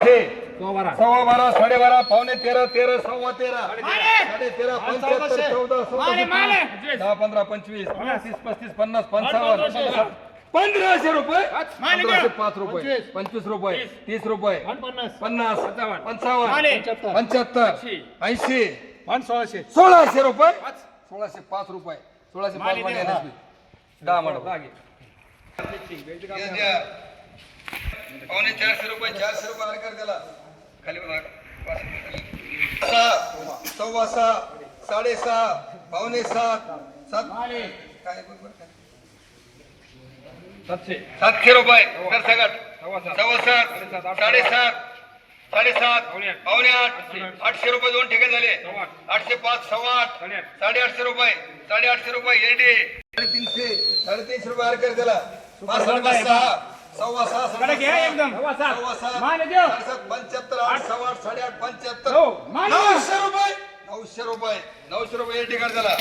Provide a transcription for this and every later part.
सव्वा बारा. साडेबारा पावणे तेरा तेरा सव्वा तेरा. साडे तेरा पंच्याहत्तर चौदा चौदा दहा पंधरा पंचवीस. तीस पस्तीस पन्नास पंचावन्न. पंधराशे रुपये? पंधराशे पाच रुपये. पंचवीस. रुपये. तीस. रुपये. पन्नास. पंचावन्न. पंच्याहत्तर. ऐंशी. सोळाशे. सोळाशे रुपये? सोळाशे पाच रुपये. सोळाशे पाच NSP. दहा. मॅडम. पावणे चारशे रुपये चारशे रुपये आरकर त्याला. खाली. सहा सव्वा सहा साडेसहा पावणे सात सात. काय काय. सातशे. रुपये. कर सगट सव्वा सात. साडेसात साडेसात पावणे आठ. आठशे रुपये दोन ठिकाण झाले. आठशे पाच सव्वा आठ. साडेआठशे रुपये. साडेआठशे रुपये एरडी साडेतीनशे साडेतीनशे रुपये आरकर पाच साडेपाच सहा. सव्वा सहा साडेसात, एकदम. सव्वा सात माने देव. साडेसात पंच्याहत्तर आठ सव्वा आठ साडेआठ पंच्याहत्तर. हो, माने देव. नऊशे रुपये. नऊशे रुपये. नऊशे रुपये एरडी कर त्याला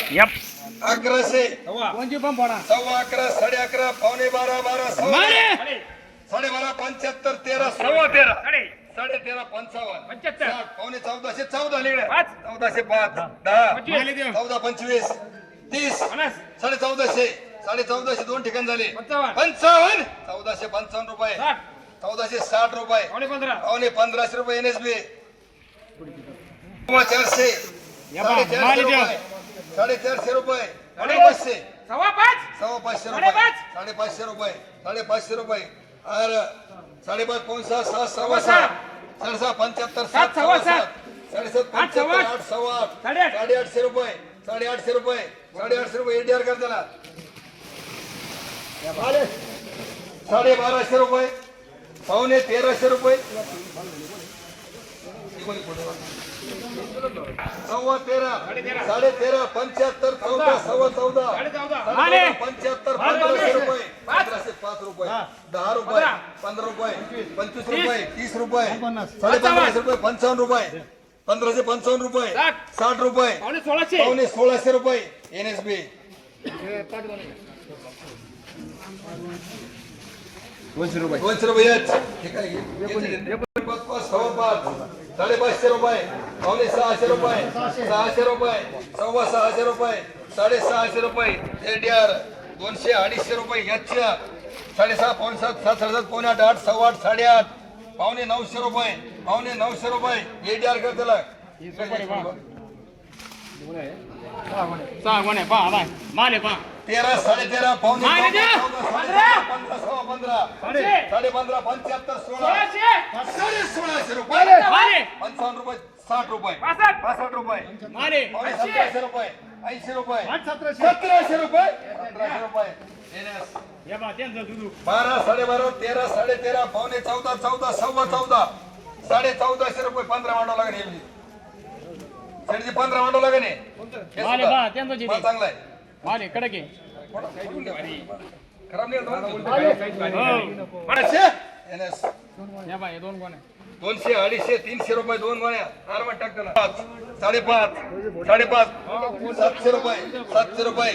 अकराशे. कोणची पण पडा सव्वा अकरा साडे अकरा पावणे बारा बारा सव्वा साडेबारा पंच्याहत्तर तेरा सव्वा तेरा. साडे तेरा पंचावन्न. पंच्याहत्तर. साठ, पावणे चौदाशे चौदा लिहिलं. पाच. चौदाशे पाच. दहा. देव. चौदा पंचवीस. तीस. साडे चौदाशे. साडे चौदाशे दोन ठिकाण झाले. पंचावन्न. पंचावन्न? चौदाशे पंचावन्न रुपये. चौदाशे साठ रुपये. पावणे पंधरा. पावणे पंधराशे रुपये एन एस बी चारशे. साडेचारशे. रुपये. साडेचारशे रुपये. साडेपाचशे. सव्वा पाच? सव्वा पाचशे रुपये. साडेपाच. साडेपाचशे रुपये. साडेपाचशे रुपये. अरे साडेपाच पाऊन सहा सव्वा सहा साडेसहा पंच्याहत्तर सात, सव्वा सात. साडेसात आठ, सव्वा पंच्याहत्तर आठ. सव्वा आठ. साडेआठ. साडेआठशे रुपये. साडेआठशे रुपये. साडेआठशे रुपये एटीआर कर त्याला साडे बाराशे रुपये. पावणे तेराशे रुपये. सव्वा तेरा. साडे तेरा पंच्याहत्तर चौदा सव्वा चौदा. पंच्याहत्तर पंधराशे रुपये. पंधराशे पाच रुपये. दहा रुपये पंधरा. रुपये पंचवीस. रुपये तीस रुपये. साडे पंधराशे रुपये पंचावन्न रुपये. पंधराशे पंचावन्न रुपये. साठ. रुपये. पावणे सोळाशे. रुपये. N S B. दोनशे रुपये दोनशे रुपये. हे काय साडेपाचशे रुपये पावणे सहाशे रुपये सहाशे रुपये सव्वा सहाशे रुपये साडेसहाशे रुपये एलडीआर दोनशे अडीचशे रुपये याच्या साडेसहा पावणे सात सात साडेसात पावणे आठ आठ सव्वा आठ साडेआठ पावणे नऊशे रुपये पावणे नऊशे रुपये एलडीआर कर त्याला माले पहा तेरा साडे तेरा पावणे साडे पंधरा. साडे. साडे पंच्याहत्तर सोळा. सोळाशे. साडे सोळाशे रुपये. पंचावन्न रुपये साठ रुपये. पासष्ट. रुपये. पावणे सतराशे रुपये. ऐंशी रुपये. सतराशे. रुपये. सतराशे रुपये. बारा साडेबारा तेरा साडे तेरा पावणे चौदा चौदा सव्वा चौदा. साडे चौदाशे रुपये पंधरा मांडव लागेल पंधरा मांडव लागेल चांगला आहे. बा हे दोन आहे दोनशे अडीचशे तीनशे रुपये दोन गोण्या आरामात टाक त्याला पाच साडेपाच साडेपाच सातशे रुपये सातशे रुपये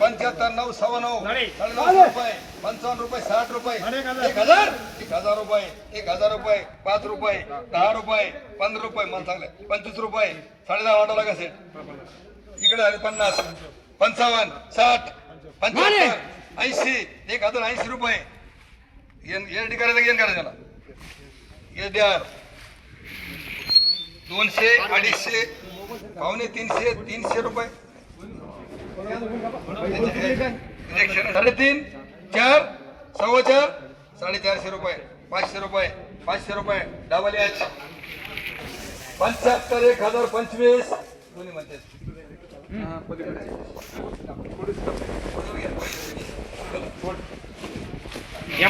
पंच्याहत्तर नऊ सव्वा नऊ साडे. साडे नऊशे रुपये पंचावन्न रुपये साठ रुपये. एक हजार. एक हजार रुपये. एक हजार रुपये. पाच रुपये. दहा रुपये. पंधरा रुपये मला चांगलं पंचवीस रुपये. साडे दहा वाटावं लागेल. सेट इकडे झाले पन्नास. पंचावन्न साठ पंच्याहत्तर ऐंशी. एक हजार ऐंशी रुपये. एन करायचं एन करायचं त्याला? एस डी आर दोनशे अडीचशे पावणे तीनशे तीनशे रुपये. साडेतीन चार सव्वा चार साडेचारशे रुपये पाचशे रुपये पाचशे रुपये डबल एच पंच्याहत्तर एक हजार पंचवीस. दोन्ही म्हणते या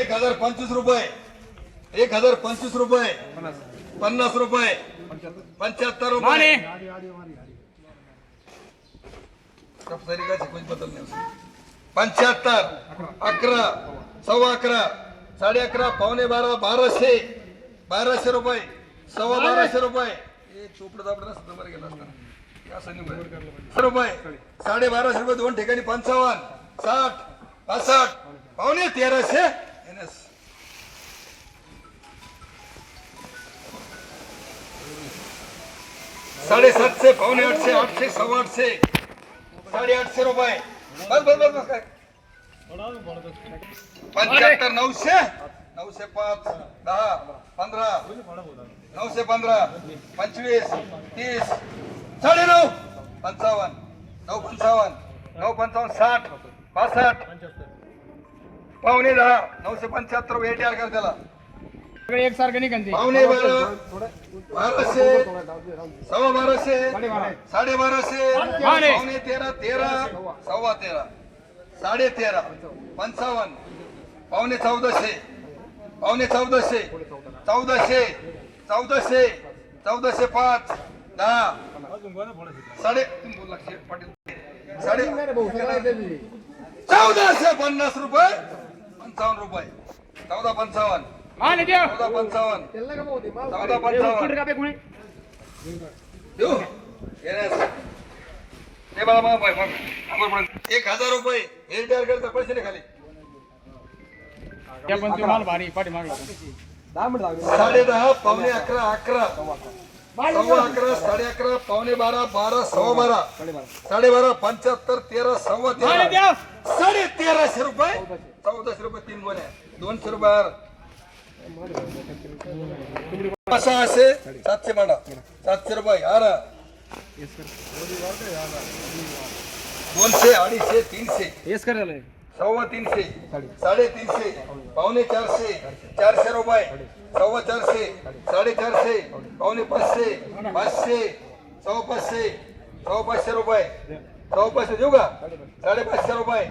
एक हजार पंचवीस रुपये. एक हजार पंचवीस रुपये. पन्नास रुपये. पंच्याहत्तर रुपये. कुछ बदल नहीं पंच्याहत्तर अकरा सव्वा अकरा साडे अकरा पावणे बारा बाराशे बाराशे रुपये सव्वा बाराशे रुपये. हे चोपडं दापडं नसतं बरं गेलं असतं. हे असं. रुपये साडे बाराशे रुपये दोन ठिकाणी पंचावन्न साठ पासष्ट पावणे तेराशे. NS. साडेसातशे पावणे आठशे आठशे सव्वा आठशे. साडेआठशे रुपये. बस बस बस बस काय? पंच्याहत्तर नऊशे. नऊशे पाच दहा पंधरा. नऊशे पंधरा. पंचवीस तीस. साडे नऊ पंचावन्न. नऊ पंचावन्न. नऊ पंचावन्न साठ. पासष्ट पावणे दहा. नऊशे पंच्याहत्तर एटी आर कर त्याला. एकसारखे ते. पावणे बारा. बाराशे सव्वा बाराशे साडे बाराशे बारे. पावणे तेरा तेरा सव्वा तेरा साडे तेरा पंचावन्न पावणे चौदाशे पावणे चौदाशे चौदाशे चौदाशे चौदाशे पाच दहा साडे पाटील साडे चौदाशे पन्नास रुपये पंचावन्न रुपये चौदा पंचावन्न माल देव चौदा पंचावन्न. चौदा कुठे पंचावन्न का बे कुणी? देऊ. येण्यास. ते मग बाय, मग. एक हजार रुपये. हे रिटायर करता पैसे नाही खाली. पण ते माल भारी पाठी मागला साडे दहा पावणे अकरा अकरा. सव्वा अकरा साडे अकरा पावणे बारा बारा सव्वा बारा. साडे बारा पंच्याहत्तर तेरा सव्वा माल तेरा देव साडे तेराशे रुपये. चौदाशे रुपये तीन गोण्या दोनशे रुपयावर सहाशे सातशे मांडा. सातशे रुपये. आरा दोनशे अडीचशे तीनशे. सव्वा तीनशे साडेतीनशे पावणे चारशे चारशे रुपये. सव्वा चारशे साडेचारशे पावणे पाचशे पाचशे सव्वा पाचशे सव्वा पाचशे रुपये. सव्वा पाचशे देऊ का? साडेपाचशे रुपये.